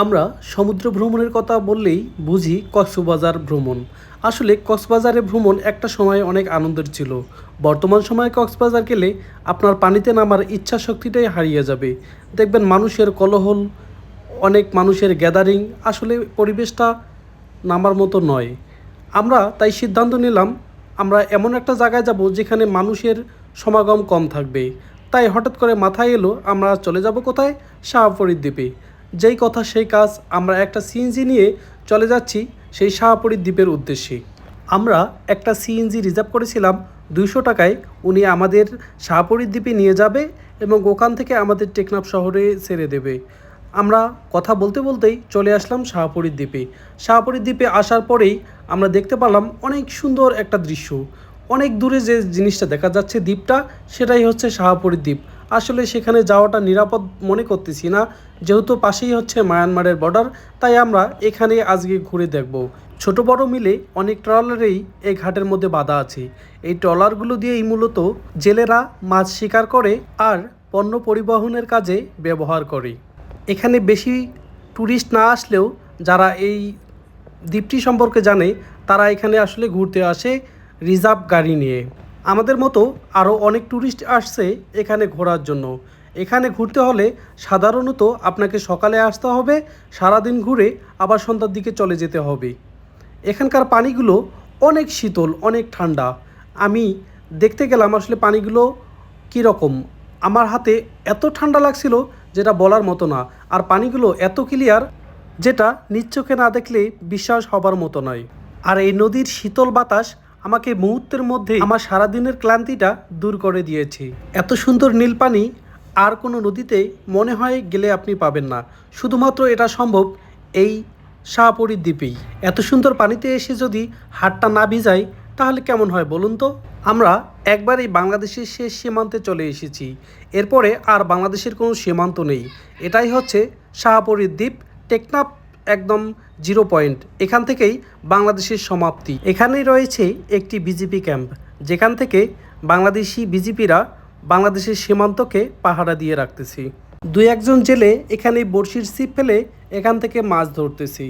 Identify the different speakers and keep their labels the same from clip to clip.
Speaker 1: আমরা সমুদ্র ভ্রমণের কথা বললেই বুঝি কক্সবাজার ভ্রমণ। আসলে কক্সবাজারে ভ্রমণ একটা সময় অনেক আনন্দের ছিল। বর্তমান সময়ে কক্সবাজার গেলে আপনার পানিতে নামার ইচ্ছা শক্তিটাই হারিয়ে যাবে। দেখবেন মানুষের কলহল, অনেক মানুষের গ্যাদারিং আসলে পরিবেশটা নামার মতো নয়। আমরা তাই সিদ্ধান্ত নিলাম, আমরা এমন একটা জায়গায় যাব যেখানে মানুষের সমাগম কম থাকবে। তাই হঠাৎ করে মাথায় এলো, আমরা চলে যাব কোথায়? শাহপরীর যেই কথা সেই কাজ আমরা একটা সিএনজি নিয়ে চলে যাচ্ছি, সেই শাহপরীর দ্বীপের উদ্দেশ্যে। আমরা একটা সিএনজি রিজার্ভ করেছিলাম দুইশো টাকায়, উনি আমাদের শাহপরীর দ্বীপে নিয়ে যাবে এবং ওখান থেকে আমাদের টেকনাফ শহরে ছেড়ে দেবে। আমরা কথা বলতে বলতেই চলে আসলাম শাহপুরীর দ্বীপে। শাহপুরীর দ্বীপে আসার পরেই আমরা দেখতে পেলাম অনেক সুন্দর একটা দৃশ্য। অনেক দূরে যে জিনিসটা দেখা যাচ্ছে দ্বীপটা, সেটাই হচ্ছে শাহপুরীর দ্বীপ। আসলে সেখানে যাওয়াটা নিরাপদ মনে করতেছি না। যেহেতু পাশেই হচ্ছে মায়ানমারের বর্ডার তাই আমরা এখানে আজকে ঘুরে দেখব। ছোট বড় মিলে অনেক ট্রলারেই এই ঘাটের মধ্যে বাধা আছে। এই ট্রলারগুলো দিয়েই মূলত জেলেরা মাছ শিকার করে আর পণ্য পরিবহনের কাজে ব্যবহার করে। এখানে বেশি ট্যুরিস্ট না আসলেও যারা এই দ্বীপটি সম্পর্কে জানে, তারা এখানে আসলে ঘুরতে আসে রিজার্ভ গাড়ি নিয়ে। আমাদের মতো আরও অনেক ট্যুরিস্ট আসছে এখানে ঘোরার জন্য। এখানে ঘুরতে হলে সাধারণত আপনাকে সকালে আসতে হবে, সারাদিন ঘুরে আবার সন্ধ্যার দিকে চলে যেতে হবে। এখানকার পানিগুলো অনেক শীতল, অনেক ঠান্ডা। আমি দেখতে গেলাম আসলে পানিগুলো কীরকম। আমার হাতে এত ঠান্ডা লাগছিল যেটা বলার মতো না। আর পানিগুলো এত ক্লিয়ার যেটা নিজ চোখে না দেখলে বিশ্বাস হবার মতো নয়। আর এই নদীর শীতল বাতাস আমাকে মুহূর্তের মধ্যে আমার সারাদিনের ক্লান্তিটা দূর করে দিয়েছে। এত সুন্দর নীল পানি আর কোনো নদীতে মনে হয় গেলে আপনি পাবেন না। শুধুমাত্র এটা সম্ভব এই শাহপুরীর দ্বীপেই। এত সুন্দর পানিতে এসে যদি হাটটা না ভিজায় তাহলে কেমন হয় বলুন তো? আমরা একবার এই বাংলাদেশের শেষ সীমান্তে চলে এসেছি। এরপরে আর বাংলাদেশের কোনো সীমান্ত নেই। এটাই হচ্ছে শাহপুরীর দ্বীপ, টেকনাফ একদম জিরো পয়েন্ট। এখান থেকেই বাংলাদেশের সমাপ্তি। এখানেই রয়েছে একটি বিজেপি ক্যাম্প। যেখান থেকে বাংলাদেশি বিজেপিরা বাংলাদেশের সীমান্তকে পাহারা দিয়ে রাখতেছি। দু একজন জেলে এখানে বড়শির ছিপ ফেলে এখান থেকে মাছ ধরতেছি।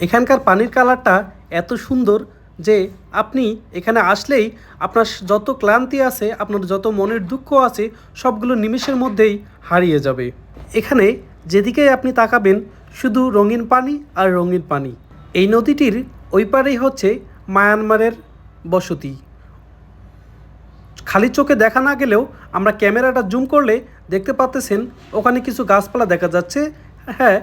Speaker 1: এখানকার পানির কালারটা এত সুন্দর যে আপনি এখানে আসলেই আপনার যত ক্লান্তি আছে, আপনার যত মনের দুঃখ আছে, সবগুলো নিমেষের মধ্যেই হারিয়ে যাবে। এখানে যেদিকেই আপনি তাকাবেন শুধু রঙিন পানি আর রঙিন পানি। এই নদীটির ওই পারেই হচ্ছে মায়ানমারের বসতি। খালি চোখে দেখা না গেলেও আমরা ক্যামেরাটা জুম করলে দেখতে পাচ্তেছেন ওখানে কিছু গাছপালা দেখা যাচ্ছে। হ্যাঁ